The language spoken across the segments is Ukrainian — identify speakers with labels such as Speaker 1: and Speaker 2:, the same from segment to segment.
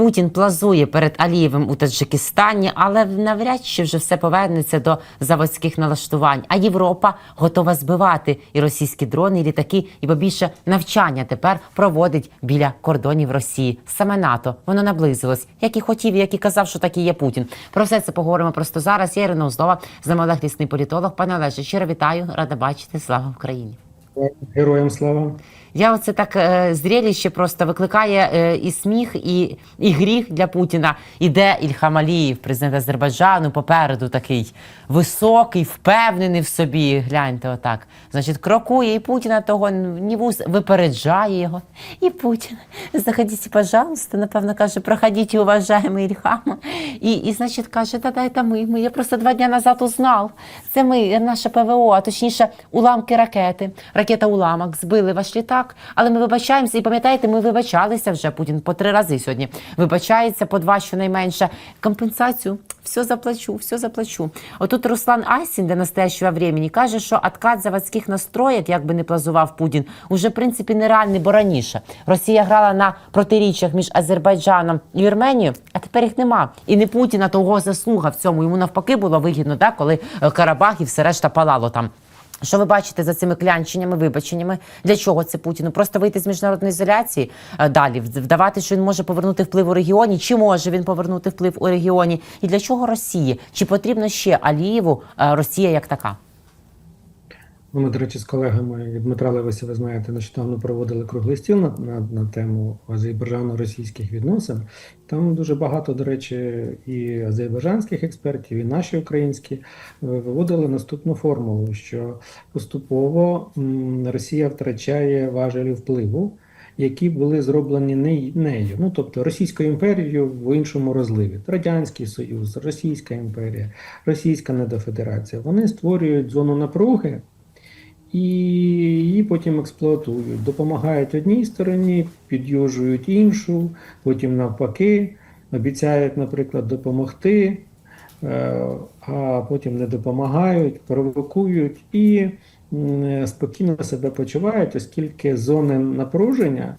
Speaker 1: Путін плазує перед Алієвим у Таджикистані, але навряд чи вже все повернеться до заводських налаштувань. А Європа готова збивати і російські дрони, і літаки, і побільше навчання тепер проводить біля кордонів Росії. Саме НАТО воно наблизилось, як і хотів, як і казав, що так і є Путін. Про все це поговоримо просто зараз. Я Ірина Узлова, Олег Лісний політолог. Пане Олеже, щиро вітаю, рада бачити. Слава Україні.
Speaker 2: Героям слава.
Speaker 1: Я оце так е, зрелище просто викликає е, і сміх, і, і гріх для Путіна. Іде Ільхам Алієв, президент Азербайджану, попереду такий високий, впевнений в собі. Гляньте, отак. Значить, крокує, і Путіна того ні вуз випереджає його. І Путін, заходіть, пожалуйста, напевно, каже, проходіть, уважаємий Ільхам. І, і, значить, каже, та дайте ми, ми. Я просто два дні назад узнав. Це ми, наше ПВО, а точніше, уламки ракети. Ракета уламок збили ваш літак. Але ми вибачаємося, і пам'ятаєте, ми вибачалися вже Путін по три рази сьогодні. Вибачається по два щонайменше. Компенсацію все заплачу, все заплачу. Отут Руслан Айсін до настоящого времени каже, що откат заводських настроїк, як би не плазував Путін, уже в принципі нереальний, бо раніше Росія грала на протиріччях між Азербайджаном і Вірменією, а тепер їх нема. І не Путіна того заслуга в цьому. Йому навпаки було вигідно, да, коли е, Карабах і все решта палало там. Що ви бачите за цими клянченнями, вибаченнями? Для чого це Путіну? Просто вийти з міжнародної ізоляції е, далі, вдавати, що він може повернути вплив у регіоні, чи може він повернути вплив у регіоні? І для чого Росії? Чи потрібно ще Алієву е, Росія як така?
Speaker 2: Ну, Ми, до речі, з колегами Дмитра Левися, ви знаєте, нещодавно проводили круглий стіл на, на, на тему азербайджано-російських відносин. Там дуже багато, до речі, і азербайджанських експертів, і наші українські е, виводили наступну формулу, що поступово Росія втрачає важелі впливу, які були зроблені не- нею. Ну, тобто Російською імперією в іншому розливі. Радянський Союз, Російська імперія, Російська недофедерація. Вони створюють зону напруги і її потім експлуатують. Допомагають одній стороні, підюжують іншу, потім навпаки, обіцяють, наприклад, допомогти, е, а потім не допомагають, провокують і спокійно себе почувають, оскільки зони напруження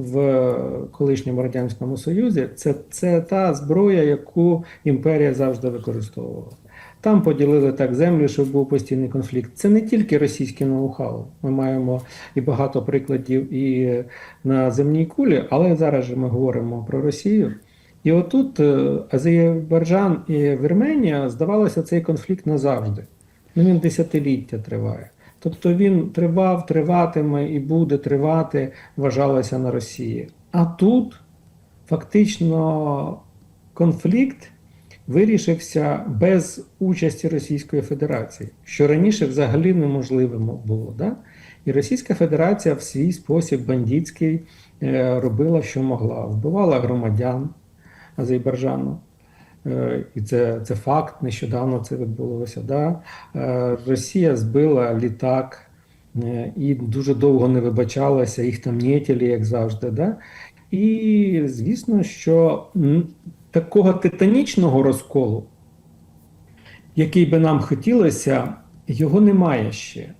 Speaker 2: в колишньому радянському союзі це, це та зброя, яку імперія завжди використовувала. Там поділили так землю, щоб був постійний конфлікт. Це не тільки російське ноу-хау. Ми маємо і багато прикладів і на земній кулі, але зараз же ми говоримо про Росію. І отут е, Азербайджан і Вірменія, здавалося, цей конфлікт назавжди. Ну, він десятиліття триває. Тобто він тривав, триватиме і буде тривати, вважалося на Росії. А тут фактично конфлікт вирішився без участі Російської Федерації, що раніше взагалі неможливим було. Да? І Російська Федерація в свій спосіб бандитський е, робила, що могла, вбивала громадян Азербайджану. Е, І це, це факт, нещодавно це відбулося. Да? Е, Росія збила літак е, і дуже довго не вибачалася, їх там нєтілі, як завжди. Да? І звісно, що такого титанічного розколу, який би нам хотілося, його немає ще.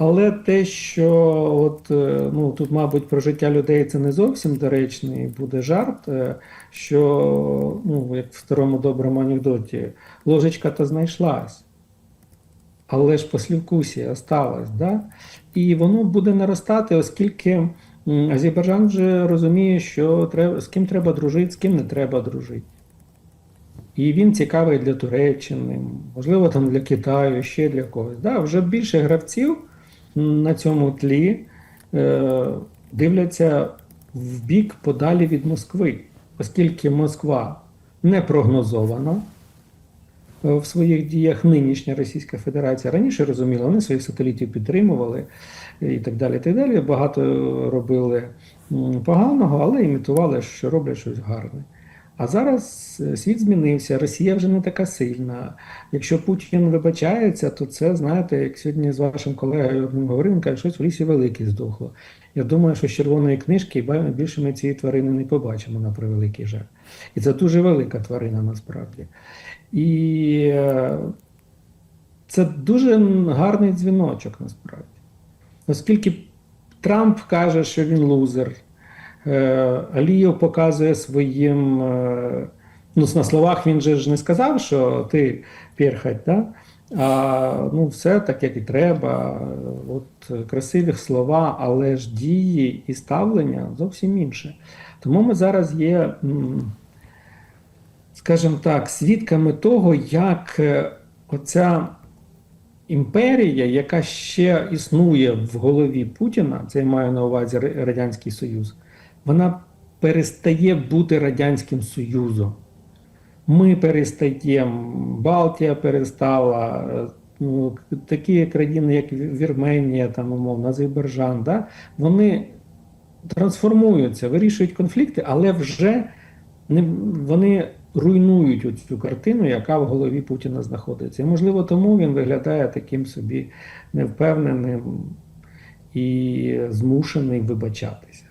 Speaker 2: Але те, що от, е, ну, тут, мабуть, про життя людей це не зовсім доречний буде жарт, е, що, ну, як в старому доброму анекдоті, ложечка то знайшлась. Але ж послівкусія осталась, да? і воно буде наростати, оскільки Азербайджан вже розуміє, що треба, з ким треба дружити, з ким не треба дружити. І він цікавий для Туреччини, можливо, там для Китаю, ще для когось. Да, вже більше гравців на цьому тлі е, дивляться в бік подалі від Москви, оскільки Москва не прогнозована е, в своїх діях нинішня Російська Федерація. Раніше розуміла, вони своїх сателітів підтримували і так далі. Так далі. Багато робили поганого, але імітували, що роблять щось гарне. А зараз е, світ змінився, Росія вже не така сильна. Якщо Путін вибачається, то це, знаєте, як сьогодні з вашим колегою говорив, він каже, щось в лісі велике здохло. Я думаю, що з червоної книжки більше ми цієї тварини не побачимо на превеликий жаль. І це дуже велика тварина насправді. І е, це дуже гарний дзвіночок насправді. Оскільки Трамп каже, що він лузер, Алієв показує своїм. е, Ну, на словах він же ж не сказав, що ти перхать, да? а ну, все так, як і треба. От е, красиві слова, але ж дії і ставлення зовсім інше. Тому ми зараз є, скажімо так, свідками того, як е, оця імперія, яка ще існує в голові Путіна, це я маю на увазі Радянський Союз, вона перестає бути Радянським Союзом. Ми перестаємо, Балтія перестала, ну, такі країни, як Вірменія, там, умовно, Азербайджан, да, вони трансформуються, вирішують конфлікти, але вже не, вони руйнують цю картину, яка в голові Путіна знаходиться. І, можливо, тому він виглядає таким собі невпевненим і змушений вибачатися.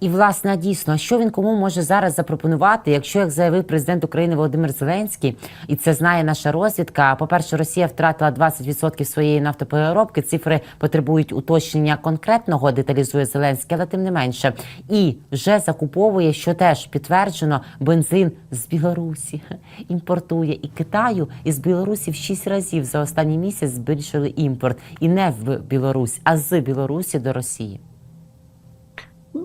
Speaker 1: І, власне, дійсно, що він кому може зараз запропонувати, якщо, як заявив президент України Володимир Зеленський, і це знає наша розвідка. По-перше, Росія втратила 20% своєї нафтопереробки. Цифри потребують уточнення конкретного, деталізує Зеленський, але тим не менше. І вже закуповує, що теж підтверджено, бензин з Білорусі імпортує і Китаю із Білорусі в 6 разів за останній місяць збільшили імпорт і не в Білорусь, а з Білорусі до Росії.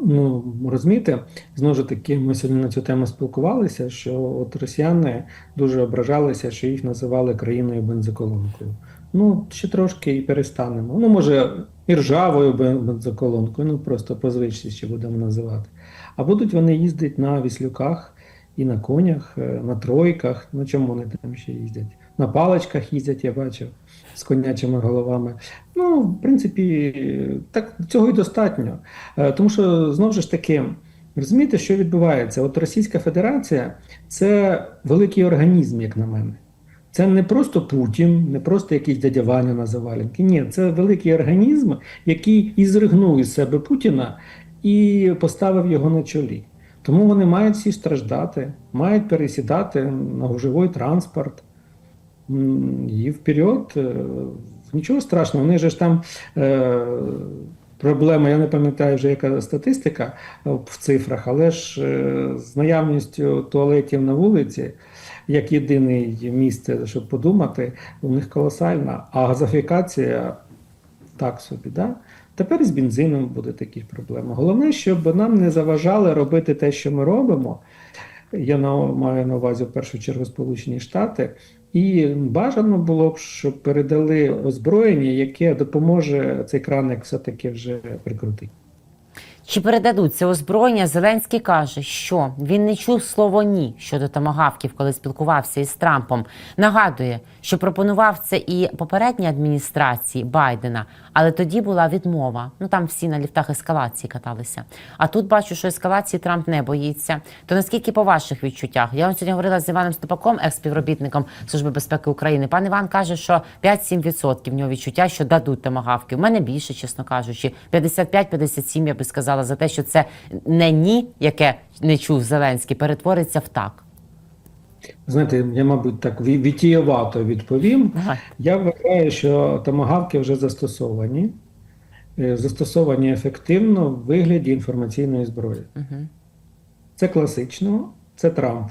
Speaker 2: Ну, розумієте, знову ж таки, ми сьогодні на цю тему спілкувалися, що от росіяни дуже ображалися, що їх називали країною бензоколонкою. Ну, ще трошки і перестанемо. Ну, може, і ржавою бензоколонкою, ну просто по звичці ще будемо називати. А будуть вони їздити на віслюках і на конях, е, на тройках. На чому вони там ще їздять? На паличках їздять, я бачив, з конячими головами. Ну, в принципі, так цього і достатньо. Е, Тому що знову ж таки, розумієте, що відбувається? От Російська Федерація це великий організм, як на мене. Це не просто Путін, не просто якийсь дядя Ваня на завалянки. Ні, це великий організм, який і зригнув із себе Путіна і поставив його на чолі. Тому вони мають всі страждати, мають пересідати на гужовий транспорт. І вперед, е, нічого страшного, вони ж там е, проблема, я не пам'ятаю вже яка статистика е, в цифрах, але ж е, з наявністю туалетів на вулиці, як єдине місце, щоб подумати, у них колосальна, а газифікація так собі. Да? Тепер з бензином буде такі проблеми. Головне, щоб нам не заважали робити те, що ми робимо. Я на, маю на увазі в першу чергу Сполучені Штати. І бажано було б, щоб передали озброєння, яке допоможе цей краник все-таки вже прикрутити.
Speaker 1: Чи передадуть це озброєння? Зеленський каже, що він не чув слово ні щодо томагавків, коли спілкувався із Трампом. Нагадує, що пропонував це і попередній адміністрації Байдена, але тоді була відмова. Ну там всі на ліфтах ескалації каталися. А тут бачу, що ескалації Трамп не боїться. То наскільки по ваших відчуттях? Я вам сьогодні говорила з Іваном Степаком, екс-співробітником Служби безпеки України. Пан Іван каже, що 5-7% в нього відчуття, що дадуть томагавки. У мене більше, чесно кажучи, 55-57, я би сказала, за те, що це не ні, яке не чув Зеленський, перетвориться в так.
Speaker 2: Знаєте, я, мабуть, так ві- вітієвато відповім.
Speaker 1: Давай.
Speaker 2: Я вважаю, що томагавки вже застосовані, Е, застосовані ефективно в вигляді інформаційної зброї.
Speaker 1: Угу.
Speaker 2: Це класично, це Трамп.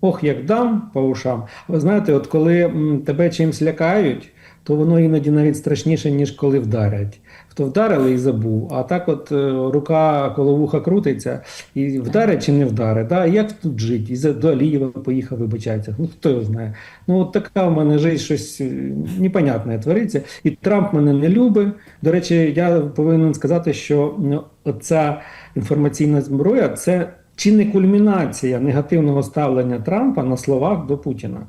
Speaker 2: Ох, як дам по ушам. Ви знаєте, от коли тебе чимсь лякають, то воно іноді навіть страшніше, ніж коли вдарять. Хто вдарили і забув, а так от е, рука коло вуха крутиться, і вдарять чи не вдарить. Да? Як тут жити? І за- до Алієва поїхав вибачається. Ну хто його знає. Ну от така в мене життя щось е, непонятне твориться. І Трамп мене не любить. До речі, я повинен сказати, що ну, оця інформаційна зброя це чи не кульмінація негативного ставлення Трампа на словах до Путіна.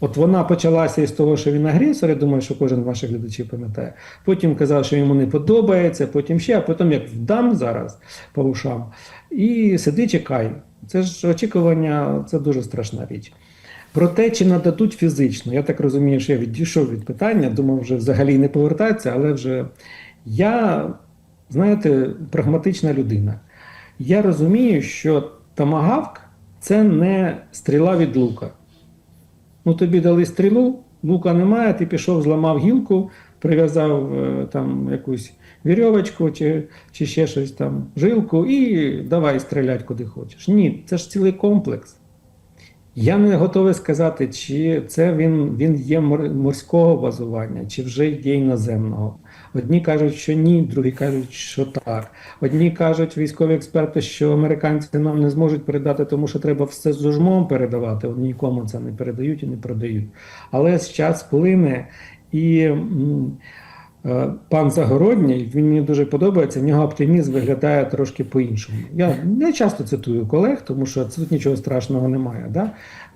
Speaker 2: От вона почалася із того, що він агресор, я думаю, що кожен ваших глядачів пам'ятає. Потім казав, що йому не подобається, потім ще, а потім як вдам зараз по ушам. І сиди, чекай. Це ж очікування, це дуже страшна річ. Про те, чи нададуть фізично, я так розумію, що я відійшов від питання, думав, вже взагалі не повертатися, але вже я, знаєте, прагматична людина. Я розумію, що томагавк це не стріла від лука. Ну, тобі дали стрілу, лука немає, ти пішов, зламав гілку, прив'язав е, там якусь вірьовочку чи, чи ще щось там, жилку, і давай стріляти куди хочеш. Ні, це ж цілий комплекс. Я не готовий сказати, чи це він, він є морського базування, чи вже є іноземного. Одні кажуть, що ні, другі кажуть, що так. Одні кажуть, військові експерти, що американці нам не зможуть передати, тому що треба все з жмом передавати. Вони нікому це не передають і не продають. Але з час плине і. Е, Пан Загородній, він мені дуже подобається. В нього оптимізм виглядає трошки по-іншому. Я не часто цитую колег, тому що тут нічого страшного немає. Да?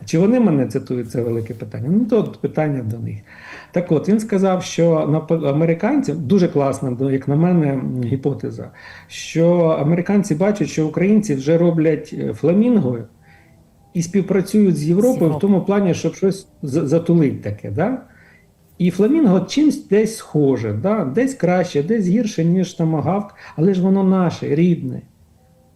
Speaker 2: Чи вони мене цитують, це велике питання. Ну, то питання до них. Так от він сказав, що на американці дуже класна, як на мене, гіпотеза, що американці бачать, що українці вже роблять е, фламінго і співпрацюють з Європою в тому плані, щоб щось затулить таке. Да? І фламінго чимсь десь схоже, да? десь краще, десь гірше, ніж тамагавк, але ж воно наше, рідне.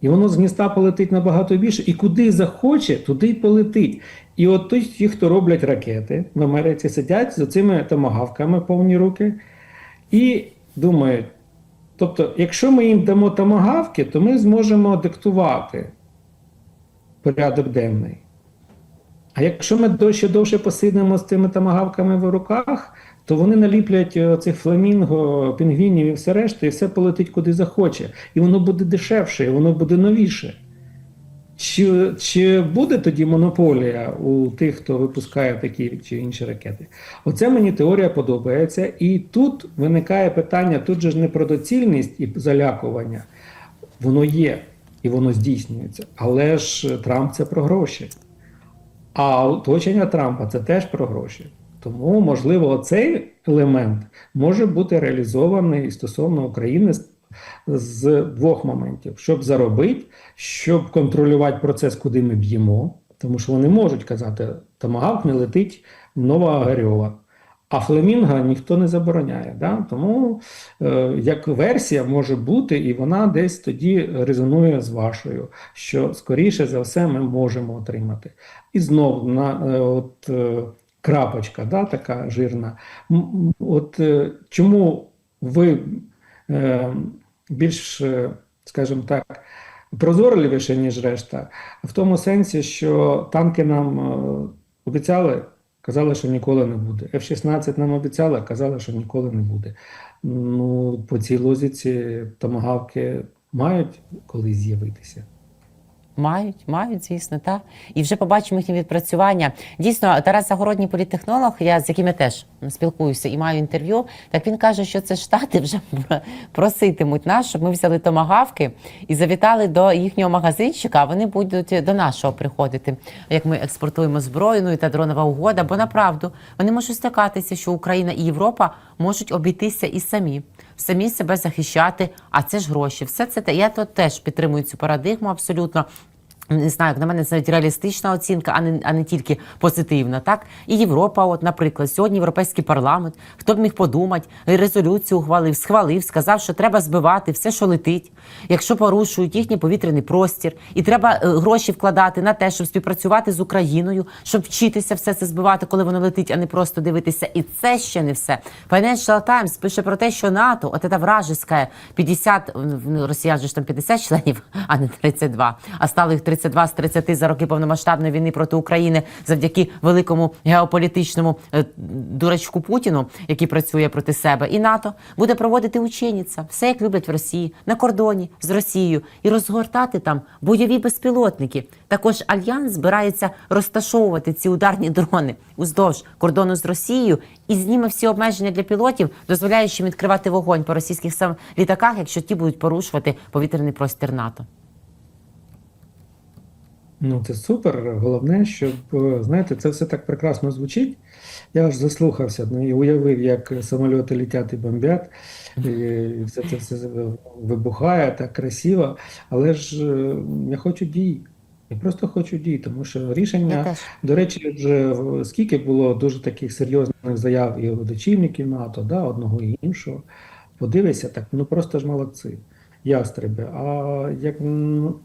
Speaker 2: І воно з гнізда полетить набагато більше. І куди захоче, туди й полетить. І от ті, хто роблять ракети в Америці, сидять з цими томагавками повні руки і думають: тобто, якщо ми їм дамо томагавки, то ми зможемо диктувати порядок денний. А якщо ми ще довше посидимо з цими тамагавками в руках, то вони наліплять е, цих фламінго, пінгвінів і все решта, і все полетить куди захоче. І воно буде дешевше, і воно буде новіше. Чи, чи буде тоді монополія у тих, хто випускає такі чи інші ракети? Оце мені теорія подобається. І тут виникає питання: тут же ж не про доцільність і залякування. Воно є і воно здійснюється. Але ж Трамп це про гроші. А оточення Трампа це теж про гроші. Тому, можливо, цей елемент може бути реалізований стосовно України з, двох моментів: щоб заробити, щоб контролювати процес, куди ми б'ємо, тому що вони можуть казати, томагавк не летить в Нова Огарьова. А фламінга ніхто не забороняє. Да? Тому е, як версія може бути, і вона десь тоді резонує з вашою, що скоріше за все ми можемо отримати. І знов на е, от е, крапочка, да, така жирна. От е, чому ви е, більш, скажімо так, прозорливіше, ніж решта, в тому сенсі, що танки нам е, обіцяли. Казали, що ніколи не буде. F-16 нам обіцяли, казали, що ніколи не буде. Ну, по цій лозіці томагавки мають колись з'явитися.
Speaker 1: Мають, мають, звісно, так. І вже побачимо їхнє відпрацювання. Дійсно, Тарас Загородній політтехнолог, я з яким я теж спілкуюся і маю інтерв'ю. Так він каже, що це штати вже проситимуть нас, щоб ми взяли томагавки і завітали до їхнього магазинчика. Вони будуть до нашого приходити, як ми експортуємо зброю, ну і та дронова угода. Бо направду вони можуть стикатися, що Україна і Європа можуть обійтися і самі. Самі себе захищати, а це ж гроші. Все це. Я тут теж підтримую цю парадигму абсолютно. Не знаю, як на мене це навіть реалістична оцінка, а не, а не тільки позитивна. Так і Європа, от, наприклад, сьогодні європейський парламент, хто б міг подумати, резолюцію ухвалив, схвалив, сказав, що треба збивати все, що летить, якщо порушують їхній повітряний простір, і треба е, гроші вкладати на те, щоб співпрацювати з Україною, щоб вчитися все це збивати, коли воно летить, а не просто дивитися. І це ще не все. Financial Times пише про те, що НАТО, от ця вражеська 50, ну, росіян же ж там 50 членів, а не 32, а стало їх 32 з 30 за роки повномасштабної війни проти України завдяки великому геополітичному е, дурачку Путіну, який працює проти себе, і НАТО буде проводити ученіця, все як люблять в Росії, на кордоні з Росією, і розгортати там бойові безпілотники. Також альянс збирається розташовувати ці ударні дрони уздовж кордону з Росією і зніме всі обмеження для пілотів, дозволяючи відкривати вогонь по російських літаках, якщо ті будуть порушувати повітряний простір НАТО.
Speaker 2: Ну, це супер. Головне, щоб, е, знаєте, це все так прекрасно звучить. Я аж заслухався ну, і уявив, як самольоти летять і бомбять, і все це все вибухає так красиво. Але ж е, я хочу дій. Я просто хочу дій, тому що рішення, до речі, вже скільки було дуже таких серйозних заяв і від очільників НАТО, да, одного і іншого. Подивися, так, ну просто ж молодці. Ястреби. А як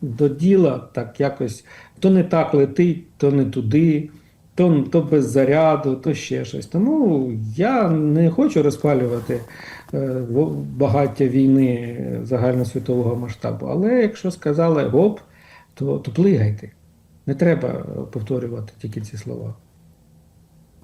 Speaker 2: до діла, так якось то не так летить, то не туди. то, то без заряду, то ще щось. Тому я не хочу розпалювати е, багаття війни загальносвітового масштабу. Але якщо сказали гоп, то, то плигайте. Не треба повторювати тільки ці слова.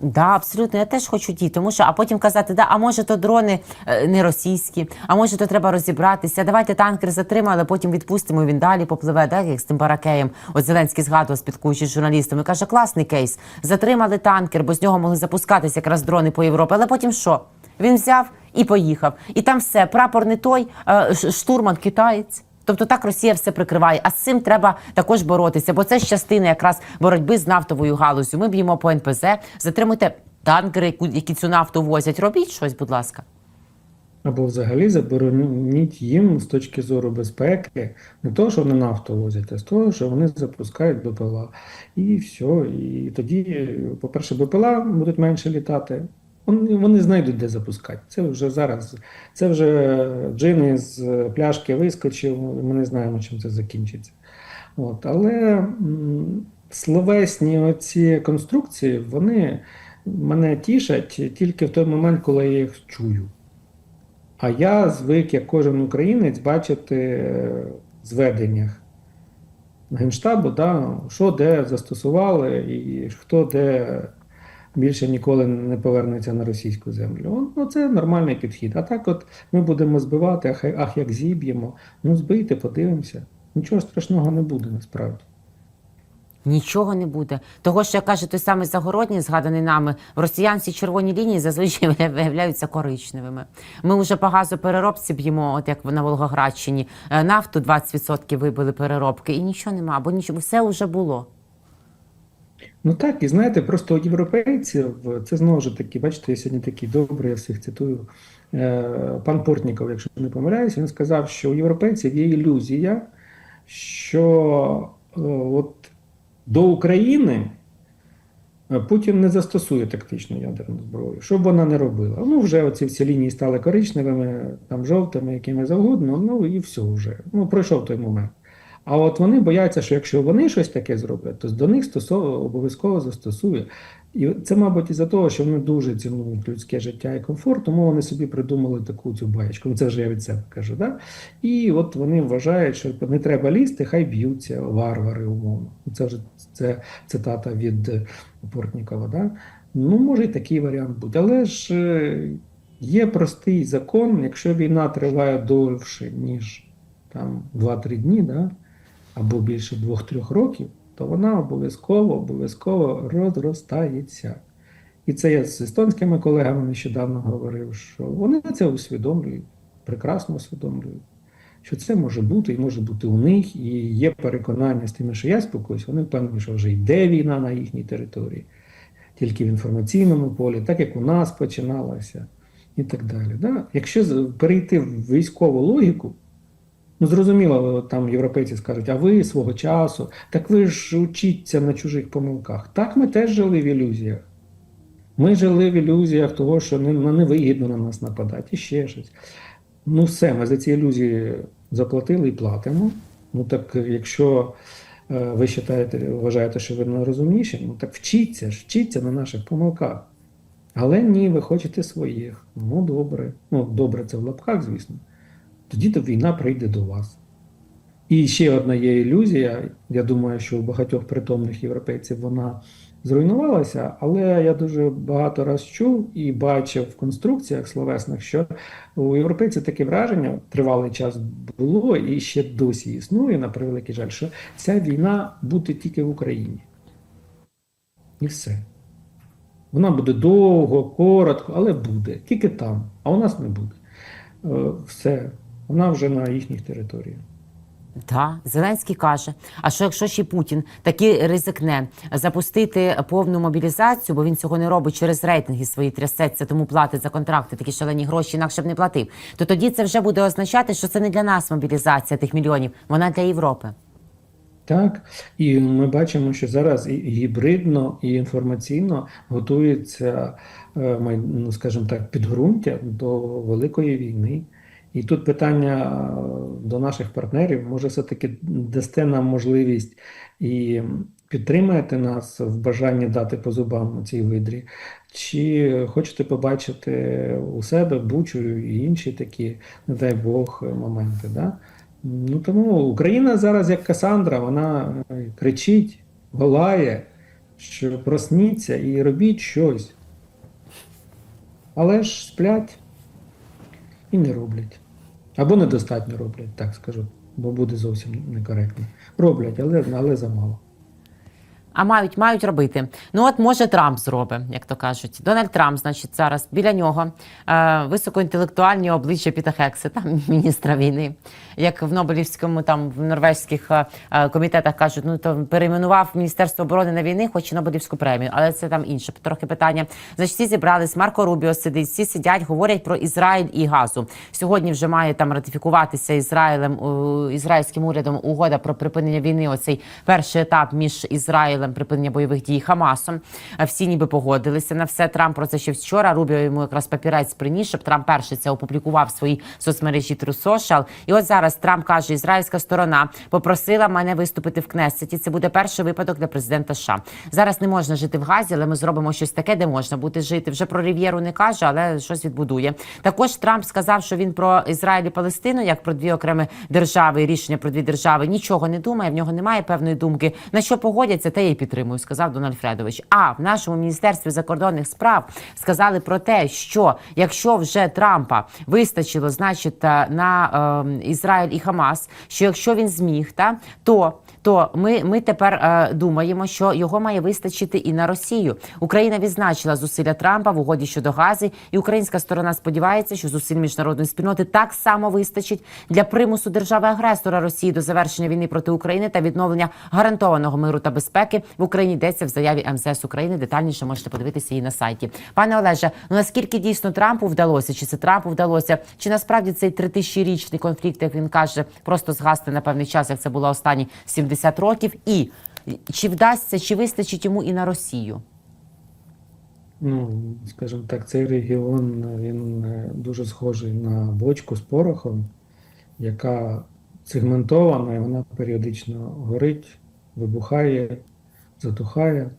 Speaker 1: Да, абсолютно. Я теж хочу ті, тому що а потім казати, да, а може то дрони е, не російські, а може то треба розібратися. Давайте танкер затримали, потім відпустимо. Він далі попливе, да, як з тим баракеєм. От Зеленський згадував, спілкуючись з журналістами. Каже, класний кейс. Затримали танкер, бо з нього могли запускатися якраз дрони по Європі. Але потім що? Він взяв і поїхав. І там все, прапор не той, е, штурман китаєць. Тобто так Росія все прикриває. А з цим треба також боротися, бо це ж частина якраз боротьби з нафтовою галузю. Ми б'ємо по НПЗ, затримуйте танкери, які цю нафту возять. Робіть щось, будь ласка.
Speaker 2: Або взагалі забороніть їм з точки зору безпеки не того, що вони нафту возять, а з того, що вони запускають БПЛА. І все. І тоді, по-перше, БПЛА будуть менше літати. Вони, вони знайдуть, де запускати. Це вже зараз. Це вже джин із пляшки вискочив. Ми не знаємо, чим це закінчиться. От. Але словесні оці конструкції, вони мене тішать тільки в той момент, коли я їх чую. А я звик, як кожен українець, бачити е, в зведеннях Генштабу, да, що де застосували, і хто де більше ніколи не повернеться на російську землю. Ну, це нормальний підхід. А так, от ми будемо збивати, ах, ах як зіб'ємо. Ну, збийте, подивимося. Нічого страшного не буде насправді.
Speaker 1: Нічого не буде. Того, що як каже той самий Загородній, згаданий нами, росіян ці червоні лінії зазвичай виявляються коричневими. Ми вже по газопереробці б'ємо, от як на Волгоградщині, Е, нафту 20% вибили переробки, і нічого нема, бо нічого все вже було.
Speaker 2: Ну так, і знаєте, просто у європейців це знову ж таки, бачите, я сьогодні такий добрий, я всіх цитую. Е, Пан Портніков, якщо не помиляюсь, він сказав, що у європейців є ілюзія, що е, от до України е, Путін не застосує тактичну ядерну зброю, що б вона не робила. Ну, вже оці всі лінії стали коричневими, там жовтими, якими завгодно, ну і все вже. Ну, пройшов той момент. А от вони бояться, що якщо вони щось таке зроблять, то до них стосовно обов'язково застосує. І це, мабуть, із-за того, що вони дуже цінують людське життя і комфорт, тому вони собі придумали таку цю баєчку. Ну, Це вже я від себе кажу. Да? І от вони вважають, що не треба лізти, хай б'ються варвари, умовно. Це вже це цитата від Портнікова. Да? Ну, може і такий варіант бути. Але ж е, є простий закон, якщо війна триває довше, ніж там 2-3 дні, да? Або більше 2-3 років, то вона обов'язково обов'язково розростається. І це я з естонськими колегами нещодавно говорив, що вони це усвідомлюють, прекрасно усвідомлюють, що це може бути і може бути у них, і є переконання з тими, що я спілкуюся, вони впевнені, що вже йде війна на їхній території, тільки в інформаційному полі, так як у нас починалася, і так далі. Да? Якщо перейти в військову логіку, Ну, зрозуміло, там європейці скажуть, а ви свого часу, так ви ж учіться на чужих помилках. Так, ми теж жили в ілюзіях. Ми жили в ілюзіях того, що не, невигідно на нас нападати, і ще щось. Ну, все, ми за ці ілюзії заплатили і платимо. Ну так якщо е, ви вважаєте, вважаєте, що ви найрозумніші, ну так вчіться вчіться на наших помилках. Але ні, ви хочете своїх. Ну, добре. Ну, добре, це в лапках, звісно тоді то війна прийде до вас. І ще одна є ілюзія. Я думаю, що у багатьох притомних європейців вона зруйнувалася, але я дуже багато раз чув і бачив в конструкціях словесних, що у європейців таке враження тривалий час було і ще досі існує, на превеликий жаль, що ця війна буде тільки в Україні. І все. Вона буде довго, коротко, але буде. Тільки там, а у нас не буде. Е, Все, вона вже на їхніх територіях.
Speaker 1: Так, Зеленський каже: а що якщо ще Путін таки ризикне запустити повну мобілізацію, бо він цього не робить через рейтинги свої трясеться, тому платить за контракти такі шалені гроші, інакше б не платив. То тоді це вже буде означати, що це не для нас мобілізація тих мільйонів, вона для Європи.
Speaker 2: Так, і ми бачимо, що зараз і гібридно, і інформаційно готується, е, ну, скажімо так, підґрунтя до великої війни. І тут питання е, до наших партнерів, може, все-таки дасте нам можливість і підтримаєте нас в бажанні дати по зубам цій видрі, чи хочете побачити у себе Бучу і інші такі, не дай Бог, моменти. Да? Ну тому Україна зараз, як Касандра, вона е, кричить, волає, що просніться і робіть щось. Але ж сплять і не роблять. Або недостатньо роблять, так скажу, бо буде зовсім некоректно. Роблять, але, але замало.
Speaker 1: А мають, мають робити. Ну от може Трамп зробить, як то кажуть. Дональд Трамп, значить, зараз біля нього е, високоінтелектуальні обличчя Піта Хекси, там міністра війни. Як в Нобелівському, там в норвезьких е, е, комітетах кажуть, ну то перейменував Міністерство оборони на війни, хоч і Нобелівську премію, але це там інше трохи питання. Значить, всі зібрались. Марко Рубіо сидить, всі сидять, говорять про Ізраїль і Газу. Сьогодні вже має там ратифікуватися Ізраїлем ізраїльським урядом угода про припинення війни. Оцей перший етап між Ізраїлем, припинення бойових дій Хамасом. Всі ніби погодилися на все. Трамп про це ще вчора. Рубіо йому якраз папірець приніс, щоб Трамп перший це опублікував в своїй соцмережі Social. І от зараз Трамп каже, ізраїльська сторона попросила мене виступити в Кнессеті. Це буде перший випадок для президента США. Зараз не можна жити в Газі, але ми зробимо щось таке, де можна буде жити. Вже про Рів'єру не каже, але щось відбудує. Також Трамп сказав, що він про Ізраїль і Палестину, як про дві окремі держави, рішення про дві держави, нічого не думає. В нього немає певної думки. На що погодяться, те я підтримую, сказав Дональд Фредович. А в нашому міністерстві закордонних справ сказали про те, що якщо вже Трампа вистачило, значить, е, на е, Ізраїль і Хамас, що якщо він зміг, та то. То ми, ми тепер е, думаємо, що його має вистачити і на Росію. Україна відзначила зусилля Трампа в угоді щодо гази, і українська сторона сподівається, що зусиль міжнародної спільноти так само вистачить для примусу держави-агресора Росії до завершення війни проти України та відновлення гарантованого миру та безпеки в Україні. Йдеться в заяві МЗС України. Детальніше можете подивитися її на сайті. Пане Олеже, ну наскільки дійсно Трампу вдалося, чи це Трампу вдалося, чи насправді цей тритисячорічний конфлікт, як він каже, просто згасти на певний час, як це було останні 70 років, і чи вдасться, чи вистачить йому і на Росію?
Speaker 2: Ну, скажімо так, цей регіон він е, дуже схожий на бочку з порохом, яка сегментована, і вона періодично горить, вибухає, затухає.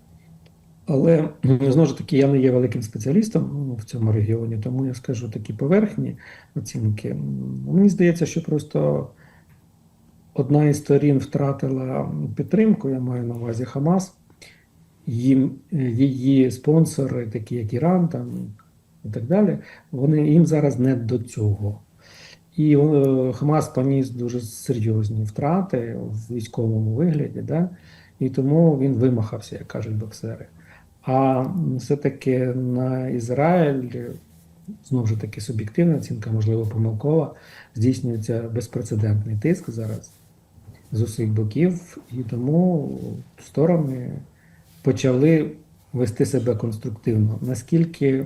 Speaker 2: Але ну, знову ж таки, я не є великим спеціалістом ну, в цьому регіоні, тому я скажу такі поверхні оцінки. Мені здається, що просто одна із сторін втратила підтримку, я маю на увазі Хамас їм її спонсори, такі як Іран там і так далі, вони їм зараз не до цього. І е, Хамас поніс дуже серйозні втрати в військовому вигляді, да? І тому він вимахався, як кажуть боксери. А все-таки на Ізраїль, знову ж таки, суб'єктивна оцінка, можливо, помилкова, здійснюється безпрецедентний тиск зараз з усіх боків, і тому сторони почали вести себе конструктивно. Наскільки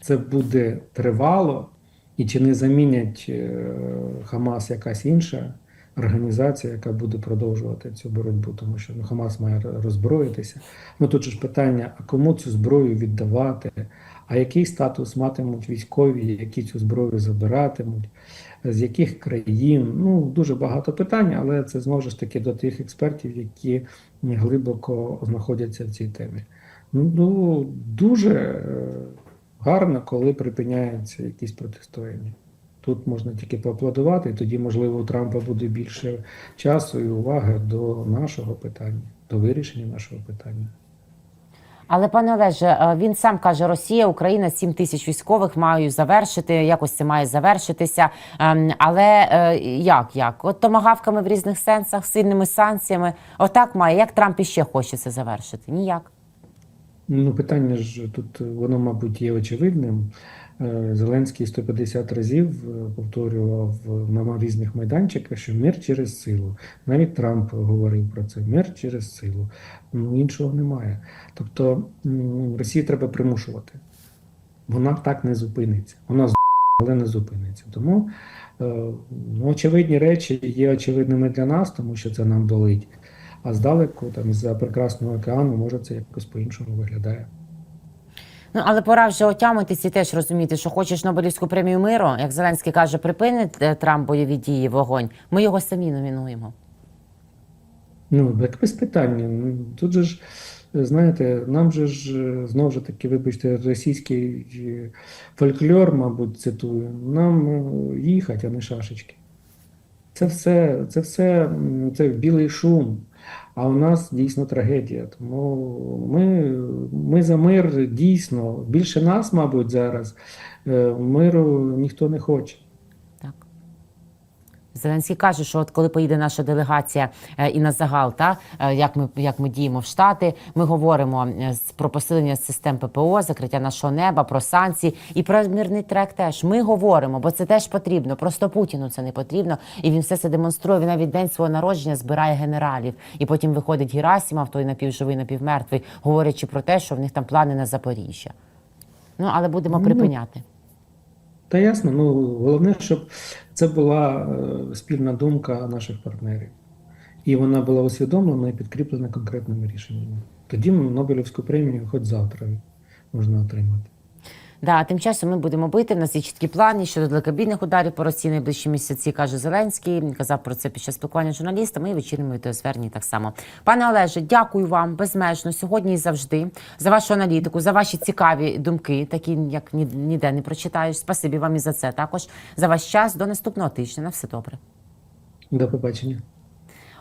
Speaker 2: це буде тривало, і чи не замінять е, Хамас якась інша організація, яка буде продовжувати цю боротьбу, тому що ну, Хамас має роззброїтися. Ну тут ж питання: а кому цю зброю віддавати? А який статус матимуть військові, які цю зброю забиратимуть, з яких країн? Ну дуже багато питань, але це знову ж таки до тих експертів, які глибоко знаходяться в цій темі. Ну дуже е, гарно, коли припиняються якісь протистояння. Тут можна тільки поаплодувати, і тоді, можливо, у Трампа буде більше часу і уваги до нашого питання, до вирішення нашого питання.
Speaker 1: Але пане Олеже, е, він сам каже: Росія, Україна, 7 тисяч військових мають завершити. Якось це має завершитися. Ем, Але е, як? як? От томагавками в різних сенсах, сильними санкціями. Отак має. Як Трамп іще хоче це завершити? Ніяк.
Speaker 2: Ну, питання ж тут воно, мабуть, є очевидним. Е, Зеленський 150 разів е, повторював на різних майданчиках, що мир через силу. Навіть Трамп говорив про це: мир через силу. Ну, іншого немає. Тобто Росії треба примушувати. Вона так не зупиниться. Вона з але не зупиниться. Тому е, ну, очевидні речі є очевидними для нас, тому що це нам болить. А здалеку, там із-за прекрасного океану, може це якось по-іншому виглядає.
Speaker 1: Ну але пора вже отямитися і теж розуміти, що хочеш Нобелівську премію миру, як Зеленський каже, припинить е, Трамп бойові дії, вогонь. Ми його самі номінуємо.
Speaker 2: Ну, як без питання. Ну, Тут же ж, знаєте, нам же ж е, знову ж таки, вибачте, російський е, фольклор, мабуть, цитую, нам е, їхати, а не шашечки. Це все, це все це білий шум. А у нас дійсно трагедія. Тому ми, ми за мир дійсно. Більше нас, мабуть, зараз е, миру ніхто не хоче.
Speaker 1: Зеленський каже, що от коли поїде наша делегація е, і на загал, та е, як ми як ми діємо в Штати, ми говоримо е, про посилення систем ППО, закриття нашого неба, про санкції і про мирний трек. Теж ми говоримо, бо це теж потрібно. Просто Путіну це не потрібно, і він все це демонструє. Він навіть день свого народження збирає генералів, і потім виходить Герасимов, той напівживий, напівмертвий, говорячи про те, що в них там плани на Запоріжжя. Ну але будемо
Speaker 2: Ну,
Speaker 1: припиняти.
Speaker 2: Та ясно, ну головне, щоб це була е, спільна думка наших партнерів. І вона була усвідомлена і підкріплена конкретними рішеннями. Тоді Нобелівську премію хоч завтра можна отримати.
Speaker 1: Да, тим часом ми будемо бити. В нас є чіткі плани щодо далекобійних ударів по Росії найближчі місяці, каже Зеленський. Казав про це під час спілкування з журналістами і в вечірньому відеозверненні так само. Пане Олеже, дякую вам безмежно сьогодні і завжди за вашу аналітику, за ваші цікаві думки, такі як ні- ніде не прочитаєш. Спасибі вам і за це також. За ваш час до наступного тижня. На все добре.
Speaker 2: До побачення.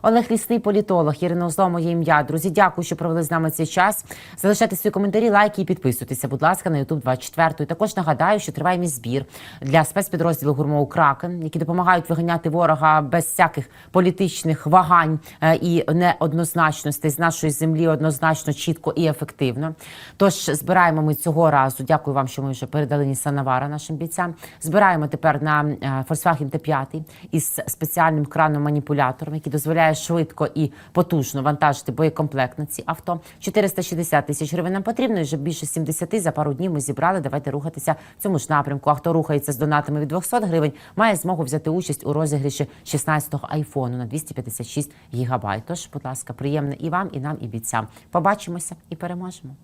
Speaker 1: Олег Лісний, політолог, Ірина Узло, моє ім'я. Друзі, дякую, що провели з нами цей час. Залишайте свої коментарі, лайки і підписуйтеся, будь ласка, на YouTube 24. І також нагадаю, що триває мій збір для спецпідрозділу гурмову Кракен, які допомагають виганяти ворога без всяких політичних вагань е, і неоднозначностей з нашої землі однозначно, чітко і ефективно. Тож збираємо ми цього разу. Дякую вам, що ми вже передали Нісан Навара нашим бійцям. Збираємо тепер на е, Volkswagen T5 із спеціальним краном маніпулятором, який дозволяє швидко і потужно вантажити боєкомплект на ці авто. 460 тисяч гривень нам потрібно. І вже більше 70 за пару днів ми зібрали. Давайте рухатися в цьому ж напрямку. А хто рухається з донатами від 200 гривень, має змогу взяти участь у розігріші 16-го айфону на 256 гігабайт. Тож, будь ласка, приємне і вам, і нам, і бійцям. Побачимося і переможемо.